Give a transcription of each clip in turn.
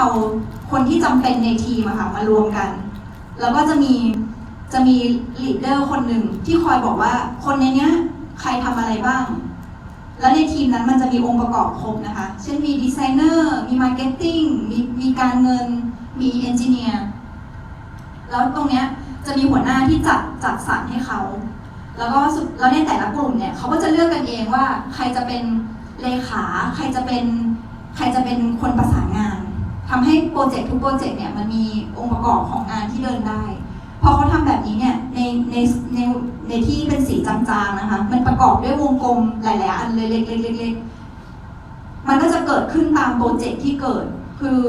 เอาคนที่จำเป็นในทีมอะค่ะมารวมกัน แล้วก็จะมีจะมีลีดเดอร์คนหนึ่งที่คอยบอกว่าคนในเนี้ยใครทำอะไรบ้าง แล้วในทีมนั้นมันจะมีองค์ประกอบครบนะคะ เช่นมีดีไซเนอร์มีมาร์เก็ตติ้งมีมีการเงินมีเอนจิเนียร์แล้วตรงเนี้ยจะมีหัวหน้าที่จัดจัดสรรให้เขา แล้วก็สุดแล้วในแต่ละกลุ่มเนี่ยเขาก็จะเลือกกันเองว่าใครจะเป็นเลขา ใครจะเป็นใครจะเป็นคนประสาน งานทำให้โปรเจกต์ทุกโปรเจกต์เนี่ยมันมีองค์ประกอบของงานที่เดินได้ พอเขาทำแบบนี้เนี่ยในในในในที่เป็นสีจางๆนะคะ มันประกอบด้วยวงกลมหลายๆอันเลยเล็กๆๆๆมันก็จะเกิดขึ้นตามโปรเจกต์ที่เกิด คือ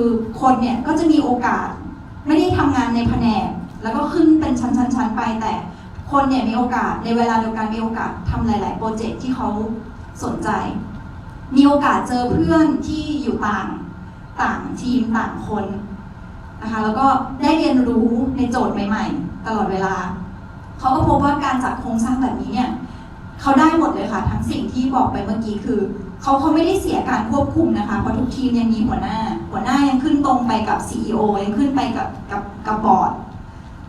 คนเนี่ยก็จะมีโอกาส ไม่ได้ทำงานในแผนก แล้วก็ขึ้นเป็นชั้นๆๆไปแต่คนเนี่ยมีโอกาสในเวลาเดียวกันมีโอกาสทำหลาย ๆ โปรเจกต์ที่เขาสนใจ มีโอกาสเจอเพื่อนที่อยู่ต่าง ต่างทีมต่างคนนะคะแล้วก็ได้เรียนรู้ในโจทย์ใหม่ ๆ ตลอดเวลา เขาก็พบว่าการจัดโครงสร้างแบบนี้เนี่ยเขาได้หมดเลยค่ะ ทั้งสิ่งที่บอกไปเมื่อกี้คือเขาเขาไม่ได้เสียการควบคุมนะคะเพราะทุกทีมยังมีหัวหน้า หัวหน้ายังขึ้นตรงไปกับ CEO ยังขึ้นไปกับกับกับบอร์ด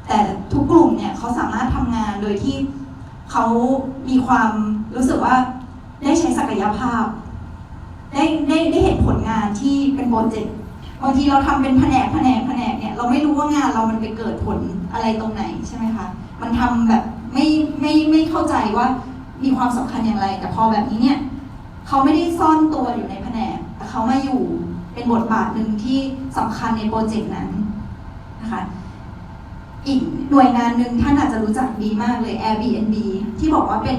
แต่ทุกกลุ่มเนี่ยเขาสามารถทำงานโดยที่เขามีความรู้สึกว่าได้ใช้ศักยภาพ ได้ได้ได้เห็นผลงานที่ เจกต์บางทีเราทำเป็นแผนกแผนกแผนกเนี่ยเราไม่รู้ว่างานเรามันไปเกิดผลอะไรตรงไหนใช่ไหมคะมันทำแบบไม่ไม่ไม่เข้าใจว่ามีความสำคัญอย่างไร แต่พอแบบนี้เนี่ยเขาไม่ได้ซ่อนตัวอยู่ในแผนกแต่เขามาอยู่เป็นบทบาทหนึ่งที่สำคัญในโปรเจกต์นั้นนะคะอีกหน่วยงานหนึ่งท่านอาจจะรู้จักดีมากเลย Airbnb ที่บอกว่าเป็น